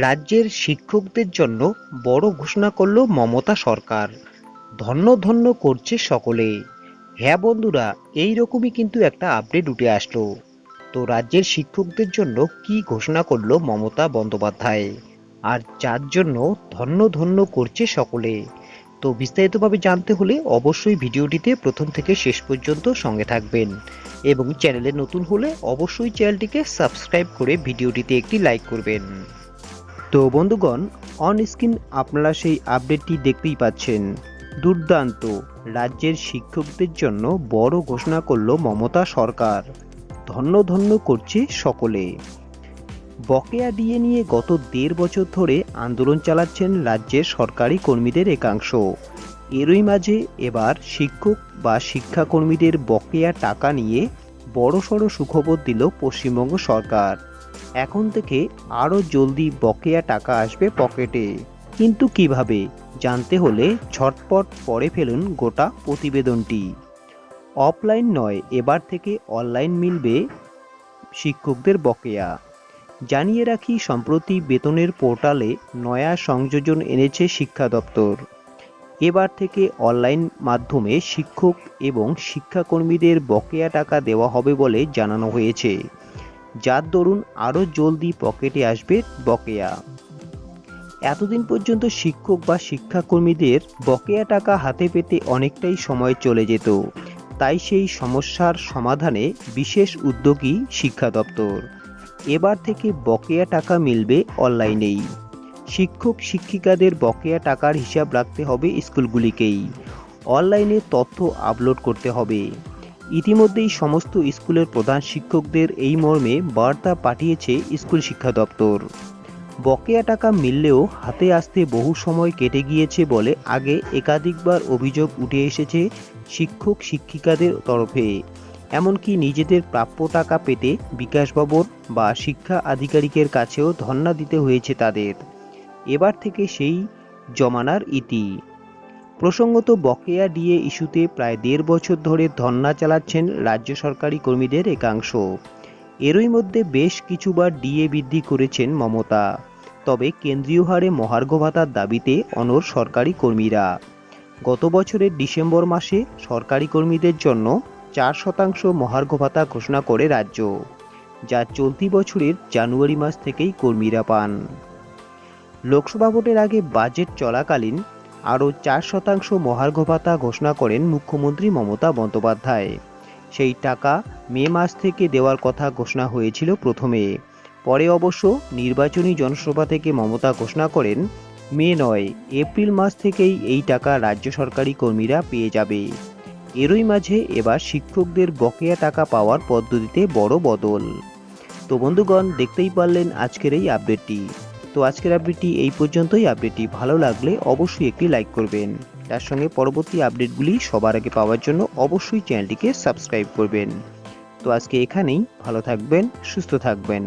রাজ্যের শিক্ষকদের জন্য বড় ঘোষণা করল মমতা সরকার। ধন্য ধন্য করছে সকলে। হ্যাঁ বন্ধুরা, এই রকমই কিন্তু একটা আপডেট উঠে আসলো। তো রাজ্যের শিক্ষকদের জন্য কি ঘোষণা করল মমতা বন্দ্যোপাধ্যায়? আর যার জন্য ধন্য ধন্য করছে সকলে? তো বিস্তারিতভাবে জানতে হলে অবশ্যই ভিডিওটিতে প্রথম থেকে শেষ পর্যন্ত সঙ্গে থাকবেন। এবং চ্যানেলে নতুন হলে অবশ্যই চ্যানেলটিকে সাবস্ক্রাইব করে ভিডিওটিতে একটি লাইক করবেন। তো বন্ধুগণ অন স্ক্রিন আপনারা সেই আপডেটটি দেখতেই পাচ্ছেন। দুর্দান্ত, রাজ্যের শিক্ষকদের জন্য বড় ঘোষণা করল মমতা সরকার। ধন্য ধন্য করছে সকলে। বকেয়া ডিএ নিয়ে গত দেড় বছর ধরে আন্দোলন চালাচ্ছেন রাজ্যের সরকারি কর্মীদের একাংশ। এরই মাঝে এবার শিক্ষক বা শিক্ষাকর্মীদের বকেয়া টাকা নিয়ে বড়সড় সুখবর দিল পশ্চিমবঙ্গ সরকার। এখন থেকে আরও জলদি বকেয়া টাকা আসবে পকেটে। কিন্তু কীভাবে? জানতে হলে ঝটপট পড়ে ফেলুন গোটা প্রতিবেদনটি। অফলাইন নয়, এবার থেকে অনলাইন মিলবে শিক্ষকদের বকেয়া। জানিয়ে রাখি, সম্প্রতি বেতনের পোর্টালে নয়া সংযোজন এনেছে শিক্ষা দপ্তর। এবার থেকে অনলাইন মাধ্যমে শিক্ষক এবং শিক্ষাকর্মীদের বকেয়া টাকা দেওয়া হবে বলে জানানো হয়েছে। যার দরুন আরও জলদি পকেটে আসবে বকেয়া। এতদিন পর্যন্ত শিক্ষক বা শিক্ষাকর্মীদের বকেয়া টাকা হাতে পেতে অনেকটাই সময় চলে যেত। তাই সেই সমস্যার সমাধানে বিশেষ উদ্যোগী শিক্ষা দপ্তর। এবার থেকে বকেয়া টাকা মিলবে অনলাইনেই। শিক্ষক শিক্ষিকাদের বকেয়া টাকার হিসাব রাখতে হবে স্কুলগুলিকেই। অনলাইনে তথ্য আপলোড করতে হবে। ইতিমধ্যেই সমস্ত স্কুলের প্রধান শিক্ষকদের এই মর্মে বার্তা পাঠিয়েছে স্কুল শিক্ষা দপ্তর। বকেয়া টাকা মিললেও হাতে আসতে বহু সময় কেটে গিয়েছে বলে আগে একাধিকবার অভিযোগ উঠে এসেছে শিক্ষক শিক্ষিকাদের তরফে। এমনকি নিজেদের প্রাপ্য টাকা পেতে বিকাশ ভবন বা শিক্ষা আধিকারিকের কাছেও ধর্ণা দিতে হয়েছে তাদের। এবার থেকে সেই জমানার ইতি। প্রসঙ্গত বকেয়া ডিএ ইস্যুতে প্রায় দেড় বছর ধরে ধর্ণা চালাচ্ছেন রাজ্য সরকারি কর্মীদের একাংশ। এরই মধ্যে বেশ কিছুবার ডিএ বৃদ্ধি করেছেন মমতা। তবে কেন্দ্রীয় হারে মহার্ঘ ভাতার দাবিতে অনর সরকারি কর্মীরা। গত বছরের ডিসেম্বর মাসে সরকারি কর্মীদের জন্য চার শতাংশ মহার্ঘ ভাতা ঘোষণা করে রাজ্য, যা চলতি বছরের জানুয়ারি মাস থেকেই কর্মীরা পান। লোকসভা ভোটের আগে বাজেট চলাকালীন আরও চার শতাংশ মহার্ঘ ভাতা ঘোষণা করেন মুখ্যমন্ত্রী মমতা বন্দ্যোপাধ্যায়। সেই টাকা মে মাস থেকে দেওয়ার কথা ঘোষণা হয়েছিল প্রথমে। পরে অবশ্য নির্বাচনী জনসভা থেকে মমতা ঘোষণা করেন, মে নয়, এপ্রিল মাস থেকেই এই টাকা রাজ্য সরকারি কর্মীরা পেয়ে যাবে। এরই মাঝে এবার শিক্ষকদের বকেয়া টাকা পাওয়ার পদ্ধতিতে বড় বদল। তো বন্ধুগণ, দেখতেই পারলেন আজকের এই আপডেটটি। তো আজকের আপডেটটি এই পর্যন্তই। আপডেটটি ভালো লাগলে অবশ্যই একটি লাইক করবেন। তার সঙ্গে পরবর্তী আপডেটগুলি সবার আগে পাওয়ার জন্য অবশ্যই চ্যানেলটিকে সাবস্ক্রাইব করবেন। তো আজকে এখানেই। ভালো থাকবেন, সুস্থ থাকবেন।